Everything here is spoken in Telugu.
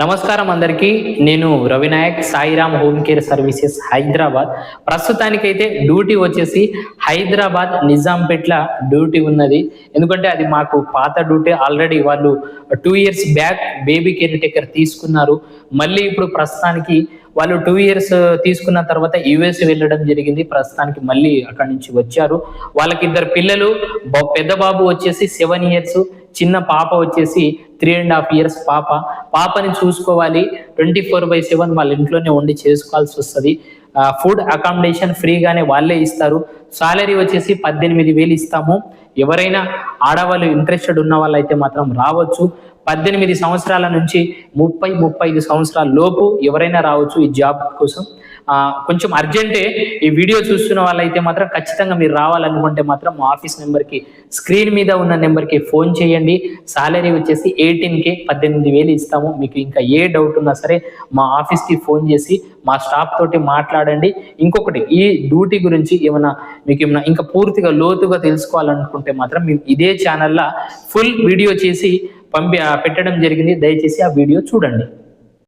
నమస్కారం అందరికీ. నేను Ravinayak Sairam home care services Hyderabad. ప్రస్తుతానికైతే డ్యూటీ వచ్చేసి హైదరాబాద్ నిజాంపేట్ల డ్యూటీ ఉన్నది. ఎందుకంటే అది మాకు పాత డ్యూటీ. ఆల్రెడీ వాళ్ళు two years back baby caretaker తీసుకున్నారు. మళ్ళీ ఇప్పుడు ప్రస్తుతానికి వాళ్ళు టూ ఇయర్స్ తీసుకున్న తర్వాత యుఎస్ వెళ్ళడం జరిగింది. ప్రస్తుతానికి మళ్ళీ అక్కడి నుంచి వచ్చారు. వాళ్ళకి ఇద్దరు పిల్లలు పెద్ద బాబు వచ్చేసి సెవెన్ ఇయర్స్ చిన్న పాప వచ్చేసి త్రీ అండ్ హాఫ్ ఇయర్స్ పాప. పాపని చూసుకోవాలి. ట్వంటీ ఫోర్ బై సెవెన్ వాళ్ళ ఇంట్లోనే ఉండి చేసుకోవాల్సి వస్తుంది. ఫుడ్ అకామిడేషన్ ఫ్రీగానే వాళ్ళే ఇస్తారు. సాలరీ వచ్చేసి పద్దెనిమిది వేలు ఇస్తాము. ఎవరైనా ఆడవాళ్ళు ఇంట్రెస్టెడ్ ఉన్న వాళ్ళైతే మాత్రం రావచ్చు. పద్దెనిమిది సంవత్సరాల నుంచి ముప్పై ముప్పై ఐదు సంవత్సరాల లోపు ఎవరైనా రావచ్చు ఈ జాబ్ కోసం. కొంచెం అర్జెంటే ఈ వీడియో చూస్తున్న వాళ్ళైతే మాత్రం ఖచ్చితంగా మీరు రావాలనుకుంటే మాత్రం మా ఆఫీస్ నెంబర్కి స్క్రీన్ మీద ఉన్న నెంబర్కి ఫోన్ చేయండి. సాలరీ వచ్చేసి ఎయిటీన్కి పద్దెనిమిది వేలు ఇస్తాము. మీకు ఇంకా ఏ డౌట్ ఉన్నా సరే మా ఆఫీస్కి ఫోన్ చేసి మా స్టాఫ్ తోటి మాట్లాడండి. ఇంకొకటి ఈ డ్యూటీ గురించి ఏమైనా మీకు ఏమైనా ఇంకా పూర్తిగా లోతుగా తెలుసుకోవాలనుకుంటే మాత్రం మేము ఇదే ఛానల్లో ఫుల్ వీడియో చేసి పంపి పెట్టడం జరిగింది. దయచేసి ఆ వీడియో చూడండి.